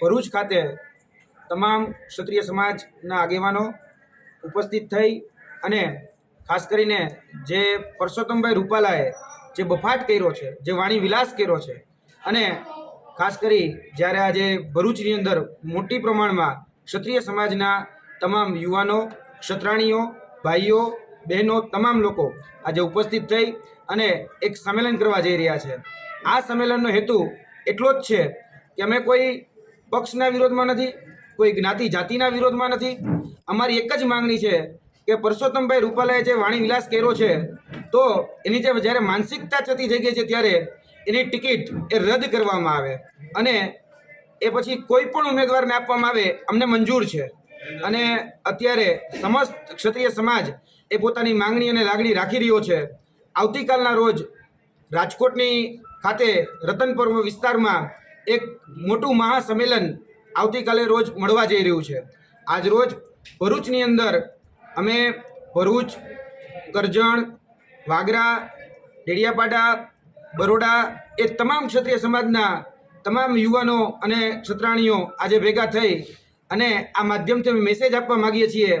ભરૂચ ખાતે તમામ ક્ષત્રિય સમાજના આગેવાનો ઉપસ્થિત થઈ અને ખાસ કરીને જે પરસોત્તમભાઈ રૂપાલાએ જે બફાટ કર્યો છે, જે વાણી વિલાસ કર્યો છે અને ખાસ કરી જ્યારે આજે ભરૂચની અંદર મોટી પ્રમાણમાં ક્ષત્રિય સમાજના તમામ યુવાનો, ક્ષત્રાણીઓ, ભાઈઓ, બહેનો, તમામ લોકો આજે ઉપસ્થિત થઈ અને એક સંમેલન કરવા જઈ રહ્યા છે. આ સંમેલનનો હેતુ એટલો જ છે કે અમે કોઈ પક્ષના વિરોધમાં નથી, કોઈ જ્ઞાતિ જાતિના વિરોધમાં નથી. અમારી એક જ માંગણી છે કે પરસોત્તમભાઈ રૂપાલાએ જે વાણી વિલાસ કર્યો છે, તો એની જે જ્યારે માનસિકતા જતી થઈ ગઈ છે ત્યારે એની ટિકિટ એ રદ કરવામાં આવે. અને એ પછી કોઈ પણ ઉમેદવારને આપવામાં આવે, અમને મંજૂર છે. અને અત્યારે સમસ્ત ક્ષત્રિય સમાજ એ પોતાની માંગણી અને લાગણી રાખી રહ્યો છે. આવતીકાલના રોજ રાજકોટની ખાતે રતનપુર વિસ્તારમાં એક મોટું મહાસંમેલન આવતીકાલે રોજ મળવા જઈ રહ્યું છે. આજ રોજ ભરૂચની અંદર અમે ભરૂચ, કરજણ, વાગરા, ડેડિયાપાડા, બરોડા એ તમામ ક્ષત્રિય સમાજના તમામ યુવાનો અને ક્ષત્રાણીઓ આજે ભેગા થઈ અને આ માધ્યમથી અમે મેસેજ આપવા માગીએ છીએ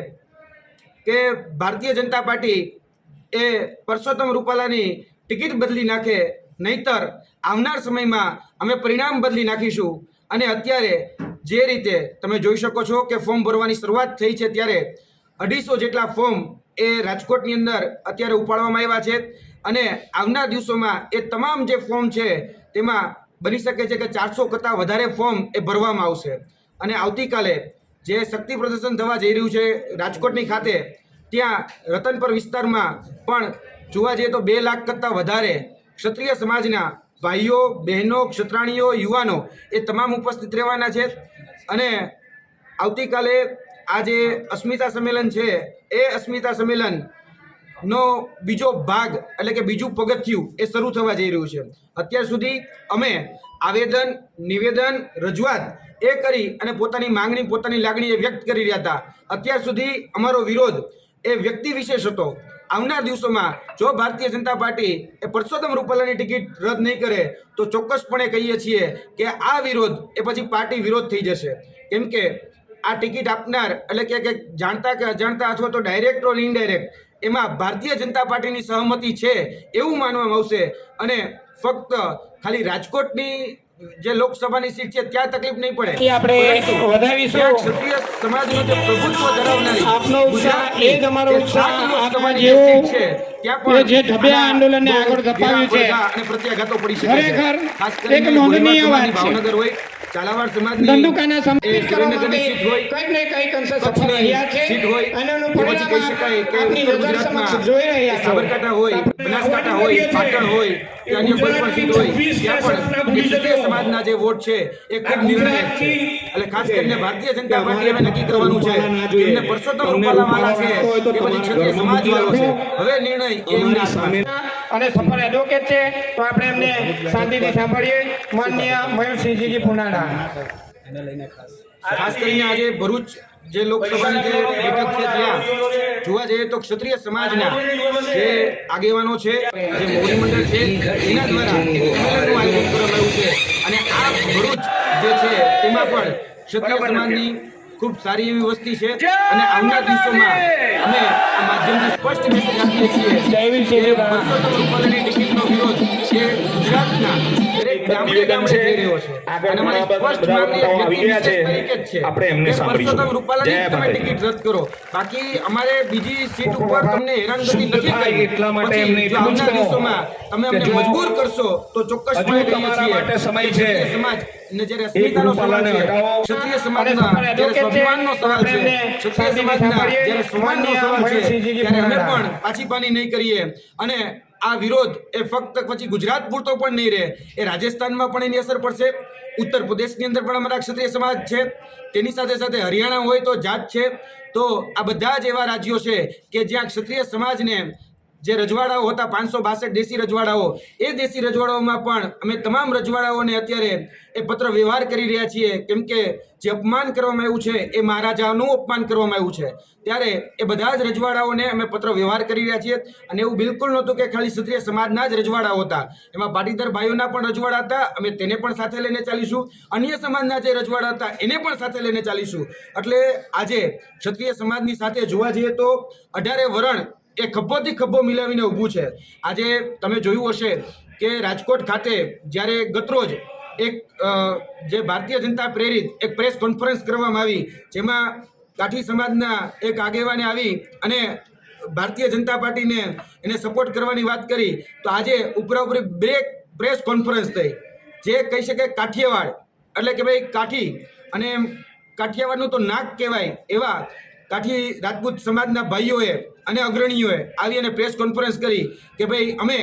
કે ભારતીય જનતા પાર્ટી એ પરસોત્તમ રૂપાલાની ટિકિટ બદલી નાખે નહીતર આવનાર સમયમાં અમે પરિણામ બદલી નાખીશું. અને અત્યારે જે રીતે તમે જોઈ શકો છો કે ફોર્મ ભરવાની શરૂઆત થઈ છે ત્યારે અઢીસો જેટલા ફોર્મ એ રાજકોટની અંદર અત્યારે ઉપાડવામાં આવ્યા છે. અને આવનાર દિવસોમાં એ તમામ જે ફોર્મ છે તેમાં બની શકે છે કે ચારસો કરતાં વધારે ફોર્મ એ ભરવામાં આવશે. અને આવતીકાલે જે શક્તિ પ્રદર્શન થવા જઈ રહ્યું છે રાજકોટની ખાતે, ત્યાં રતનપર વિસ્તારમાં પણ જોવા જઈએ તો બે લાખ કરતાં વધારે ક્ષત્રિય સમાજના ભાઈઓ, બહેનો, ક્ષત્રાણીઓ, યુવાનો એ તમામ ઉપસ્થિત રહેવાના છે. અને આવતીકાલે આ જે અસ્મિતા સંમેલન છે, એ અસ્મિતા સંમેલનનો બીજો ભાગ એટલે કે બીજું પગથિયું એ શરૂ થવા જઈ રહ્યું છે. અત્યાર સુધી અમે આવેદન, નિવેદન, રજૂઆત એ કરી અને પોતાની માંગણી, પોતાની લાગણી એ વ્યક્ત કરી રહ્યા હતા. અત્યાર સુધી અમારો વિરોધ એ વ્યક્તિ વિશેષ હતો. આવનાર દિવસોમાં જો ભારતીય જનતા પાર્ટી એ પરસોત્તમ રૂપાલાની ટિકિટ રદ નહીં કરે, તો ચોક્કસપણે કહીએ છીએ કે આ વિરોધ એ પછી પાર્ટી વિરોધ થઈ જશે. કેમ કે આ ટિકિટ આપનાર એટલે કે કે જાણતા કે અજાણતા અથવા તો ડાયરેક્ટ ઓર ઇનડાયરેક્ટ એમાં ભારતીય જનતા પાર્ટીની સહમતિ છે એવું માનવામાં આવશે. અને ફક્ત ખાલી રાજકોટની જે લોકસભાની સીટ છે ત્યાં તકલીફ નહીં પડે આપણે વધાવીશું. ક્ષત્રિય સમાજનો જે પ્રભુત્વ ધરાવનારી આપનો ઉત્સાહ, એ જ અમારો ઉત્સાહ, આપણા જેવું છે, ત્યાં પણ જે ઢબિયા આંદોલનને આગળ ધપાવ્યું છે. અને પ્રત્યાઘાતો પડી શકે છે ખરેખર એક કરીને નોંધનીય વાત છે. ભાવનગર હોય ઝાલાવાડ સમાજની ધંધુકાના સંબોધિત કરવા માટે કંઈક ને કંઈક અંશે સફળ રહ્યા છે અને એનું પરિણામ આપની નજર સમક્ષ જોઈ રહ્યા છે. સાબરકાંઠા હોય બનાસકાંઠા હોય પાટણ હોય કે અન્ય કોઈ પણ સીટ હોય ત્યાં પણ સમાજના જે વોટ છે એ ખૂબ નિર્ણાયક છે. એટલે ખાસ કરીને ભારતીય જનતા પાર્ટી હવે નક્કી કરવાનું છે એમને પરસોત્તમ રૂપાલા વાળા છે એ પછી ક્ષત્રિય સમાજ વાળો છે. હવે નિર્ણય એમના છે. અને સફળ એડવોકેટ છે, તો આપણે એમને શાંતિથી સાંભળીએ. માનનીય મયુરસિંહજી પુનાડા. ખાસ કરીને આજે ભરૂચ જે લોકસભાની જે બેઠક છે ત્યાં, જોવા જઈએ તો ક્ષત્રિય સમાજના જે આગેવાનો છે, જે મોવડી મંડળ છે, એના દ્વારા આયોજન કરવામાં આવ્યું છે. અને આ ભરૂચ જે છે, તેમાં પણ ક્ષત્રિય સમાજની ખૂબ સારી એવી વસ્તી છે. અને આવનાર દિવસોમાં અમે આ માધ્યમથી સ્પષ્ટ મેસેજ આપીએ છીએ કે પરસોત્તમ રૂપાલાની ટિકિટનો વિરોધ ગુજરાતના જ જો મજબૂર કરશો તો. ક્ષત્રિય સમાજ ને જ્યારે અસ્મિતાનો સવાલ છે ક્ષત્રિય સમાજના જ્યારે સ્વાભિમાનનો સવાલ છે ક્ષત્રિય સમાજના જ્યારે સમાનનો સવાલ છે ત્યારે અમે પણ પાછી પાની નહીં કરીએ. અને આ વિરોધ એ ફક્ત પછી ગુજરાત પૂરતો પણ નહીં રહે. એ રાજસ્થાનમાં પણ એની અસર પડશે. ઉત્તર પ્રદેશની અંદર પણ અમારા ક્ષત્રિય સમાજ છે. તેની સાથે સાથે હરિયાણા હોય તો જાત છે. તો આ બધા જ એવા રાજ્યો છે કે જ્યાં ક્ષત્રિય સમાજને જે રજવાડાઓ હતા પાંચસો બાસઠ દેશી રજવાડાઓ, એ દેશી રજવાડાઓમાં પણ અમે તમામ રજવાડાઓને અત્યારે એ પત્ર વ્યવહાર કરી રહ્યા છીએ. કેમ કે જે અપમાન કરવામાં આવ્યું છે, એ મહારાજાનું અપમાન કરવામાં આવ્યું છે. ત્યારે એ બધા જ રજવાડાઓને અમે પત્ર વ્યવહાર કરી રહ્યા છીએ. અને એવું બિલકુલ નહોતું કે ખાલી ક્ષત્રિય સમાજના જ રજવાડાઓ હતા. એમાં પાટીદાર ભાઈઓના પણ રજવાડા હતા. અમે તેને પણ સાથે લઈને ચાલીશું. અન્ય સમાજના જે રજવાડા હતા, એને પણ સાથે લઈને ચાલીશું. એટલે આજે ક્ષત્રિય સમાજની સાથે જોવા જઈએ તો અઢારે વરણ એ ખભોથી ખભો મિલાવીને ઊભું છે. આજે તમે જોયું હશે કે રાજકોટ ખાતે જ્યારે ગતરોજ એક જે ભારતીય જનતા પ્રેરિત એક પ્રેસ કોન્ફરન્સ કરવામાં આવી, જેમાં કાઠી સમાજના એક આગેવાને આવી અને ભારતીય જનતા પાર્ટીને એને સપોર્ટ કરવાની વાત કરી, તો આજે ઉપરાઉપરી બે પ્રેસ કોન્ફરન્સ થઈ. જે કહી શકે કાઠિયાવાડ. એટલે કે ભાઈ કાઠી. અને કાઠિયાવાડનું તો નાક કહેવાય એવા કાઠી રાજપૂત સમાજના ભાઈઓએ અને અગ્રણીઓએ આવી અને પ્રેસ કોન્ફરન્સ કરી કે ભાઈ, અમે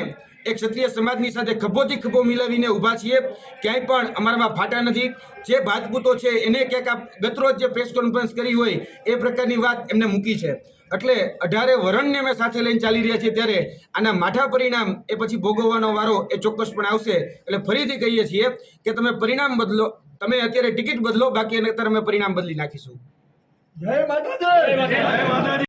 એક ક્ષત્રિય સમાજની સાથે ખભોથી ખભો મિલાવીને ઊભા છીએ, ક્યાંય પણ અમારામાં ફાટા નથી. જે રાજપૂતો છે, એને ક્યાંક આ ગતરોજ જે પ્રેસ કોન્ફરન્સ કરી હોય, એ પ્રકારની વાત એમને મૂકી છે. એટલે અઢારે વરણને અમે સાથે લઈને ચાલી રહ્યા છીએ ત્યારે આના માઠા પરિણામ એ પછી ભોગવવાનો વારો એ ચોક્કસ પણ આવશે. એટલે ફરીથી કહીએ છીએ કે તમે પરિણામ બદલો, તમે અત્યારે ટિકિટ બદલો, બાકી એને અત્યારે અમે પરિણામ બદલી નાખીશું. જય માતાજી!